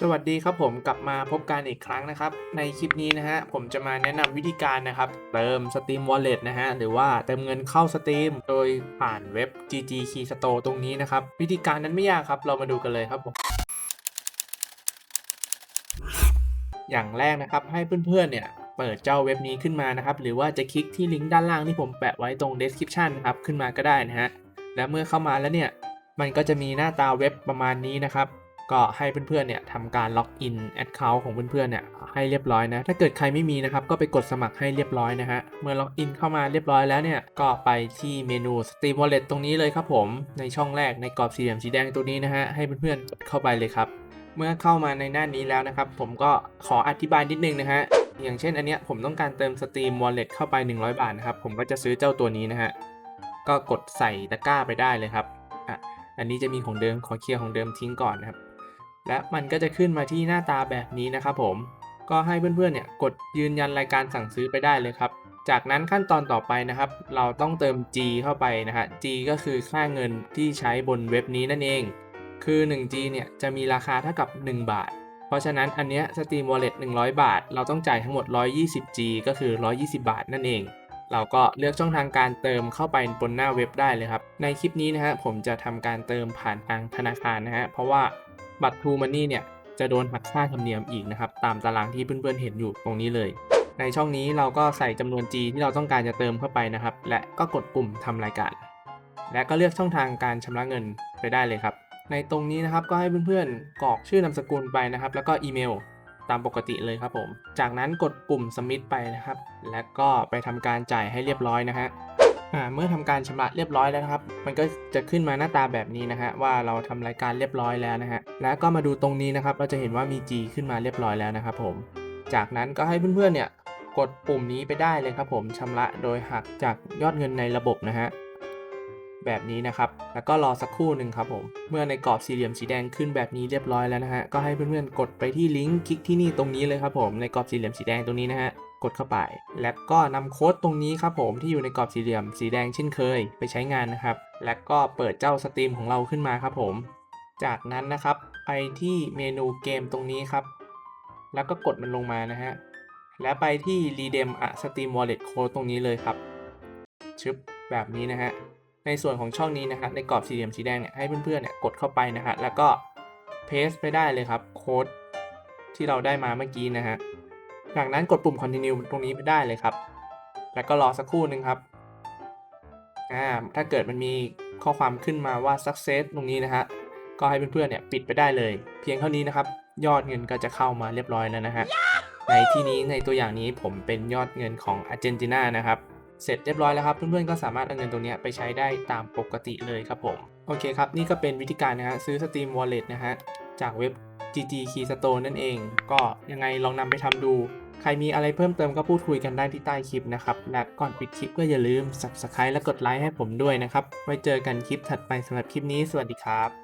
สวัสดีครับผมกลับมาพบกันอีกครั้งนะครับ ในคลิปนี้นะฮะผมจะมาแนะนำวิธีการนะครับ เติม Steam Wallet นะฮะหรือว่าเติมเงินเข้า Steam โดยผ่านเว็บ GG Key Store ตรงนี้นะครับ วิธีการนั้นไม่ยากครับ เรามาดูกันเลยครับผมอย่างแรกนะครับให้เพื่อนๆเนี่ยเปิดเจ้าเว็บนี้ขึ้นมานะครับ หรือว่าจะคลิกที่ลิงก์ด้านล่างที่ผมแปะไว้ตรง description นะครับขึ้นมาก็ได้นะฮะและเมื่อเข้ามาแล้วเนี่ยมันก็จะมีหน้าตาเว็บประมาณนี้นะครับ ก็ให้เพื่อนๆเนี่ยทำการล็อกอินแอดเคาท์ของเพื่อนๆเนี่ยให้เรียบร้อยนะ ถ้าเกิดใครไม่มีนะครับ ก็ไปกดสมัครให้เรียบร้อยนะฮะ เมื่อล็อกอินเข้ามาเรียบร้อยแล้วเนี่ย ก็ไปที่เมนู Steam Wallet ตรงนี้เลยครับผม ในช่องแรกในกรอบสี่เหลี่ยมสีแดงตัวนี้นะฮะ ให้เพื่อนๆกดเข้าไปเลยครับ เมื่อเข้ามาในหน้านี้แล้วนะครับ ผมก็ขออธิบายนิดนึงนะฮะ อย่างเช่นอันเนี้ยผมต้องการเติม Steam Wallet เข้าไป 100 บาทนะครับ ผมก็จะซื้อเจ้าตัวนี้นะฮะ ก็กดใส่ตะกร้าไปได้เลยครับ อะ อันนี้จะมีของเดิม ขอเคลียร์ของเดิมทิ้งก่อนนะครับ และมันก็จะขึ้นมาที่หน้าตาแบบนี้นะครับผม ก็ให้เพื่อนๆเนี่ยกดยืนยันรายการสั่งซื้อไปได้เลยครับ จากนั้นขั้นตอนต่อไปนะครับ เราต้องเติม G เข้าไปนะฮะ G ก็คือค่าเงินที่ใช้บนเว็บนี้นั่นเอง คือ 1G เนี่ยจะมีราคาเท่ากับ 1 บาท เพราะฉะนั้นอันเนี้ย Steam Wallet 100 บาท เราต้องจ่ายทั้งหมด 120G ก็คือ 120 บาทนั่นเองเราก็เลือกช่องทางการเติมเข้าไปบนหน้าเว็บได้เลยครับ ในคลิปนี้นะฮะผมจะทำการเติมผ่านทางธนาคารนะฮะเพราะว่า บัตร True Money เนี่ยจะโดนหักค่าธรรมเนียมอีกนะครับตามตารางที่เพื่อนๆเห็นอยู่ตรงนี้เลย ในช่องนี้เราก็ใส่จำนวน G ที่เราต้องการจะเติมเข้าไปนะครับ และก็กดปุ่มทำรายการ และก็เลือกช่องทางการชำระเงินไปได้เลยครับ ในตรงนี้นะครับก็ให้เพื่อนๆกรอกชื่อนามสกุลไปนะครับ แล้วก็อีเมลตามปกติเลยครับผม จากนั้นกดปุ่ม submit ไปนะครับ และก็ไปทำการจ่ายให้เรียบร้อยนะฮะ เมื่อทำการชำระเรียบร้อยแล้วนะครับ มันก็จะขึ้นมาหน้าตาแบบนี้นะฮะว่าเราทำรายการเรียบร้อยแล้วนะฮะแล้วก็มาดูตรงนี้นะครับ เราจะเห็นว่ามี G ขึ้นมาเรียบร้อยแล้วนะครับผม จากนั้นก็ให้เพื่อนๆเนี่ยกดปุ่มนี้ไปได้เลยครับผมชำระโดยหักจากยอดเงินในระบบนะฮะแบบนี้นะครับ แล้วก็รอสักครู่หนึ่งครับผม เมื่อในกรอบสี่เหลี่ยมสีแดงขึ้นแบบนี้เรียบร้อยแล้วนะฮะ ก็ให้เพื่อนๆกดไปที่ลิงก์คลิกที่นี่ตรงนี้เลยครับผม ในกรอบสี่เหลี่ยมสีแดงตรงนี้นะฮะ กดเข้าไป แล้วก็นำโค้ดตรงนี้ครับผมที่อยู่ในกรอบสี่เหลี่ยมสีแดงเช่นเคย ไปใช้งานนะครับ และก็เปิดเจ้าสตรีมของเราขึ้นมาครับผม จากนั้นนะครับไปที่เมนูเกมตรงนี้ครับ แล้วก็กดมันลงมานะฮะ และไปที่ redeem a steam wallet code ตรงนี้เลยครับ ชึบแบบนี้นะฮะ ในส่วนของช่องนี้นะฮะในกรอบสี่เหลี่ยมสีแดงเนี่ยให้เพื่อนๆเนี่ยกดเข้าไปนะฮะ แล้วก็ paste ไปได้เลยครับโค้ดที่เราได้มาเมื่อกี้นะฮะ จากนั้นกดปุ่ม continue ตรงนี้ไปได้เลยครับ แล้วก็รอสักครู่นึงครับอ่าถ้าเกิดมันมีข้อความขึ้นมาว่า success ตรงนี้นะฮะก็ให้เพื่อนๆเนี่ยปิดไปได้เลย เพียงเท่านี้นะครับ ยอดเงินก็จะเข้ามาเรียบร้อยแล้วนะฮะในที่นี้ในตัวอย่างนี้ผมเป็นยอดเงินของอาร์เจนตินานะครับเสร็จเรียบร้อยแล้วครับเพื่อนๆก็สามารถเอาเงินตรงนี้ไปใช้ได้ตามปกติเลยครับผม โอเคครับ นี่ก็เป็นวิธีการนะฮะซื้อ Steam Wallet นะฮะจากเว็บ GG Keystone นั่นเอง ก็ยังไงลองนำไปทำดู ใครมีอะไรเพิ่มเติมก็พูดคุยกันได้ที่ใต้คลิปนะครับ และก่อนปิดคลิปก็อย่าลืม Subscribe และกดไลค์ให้ผมด้วยนะครับ ไว้เจอกันคลิปถัดไปสำหรับคลิปนี้ สวัสดีครับ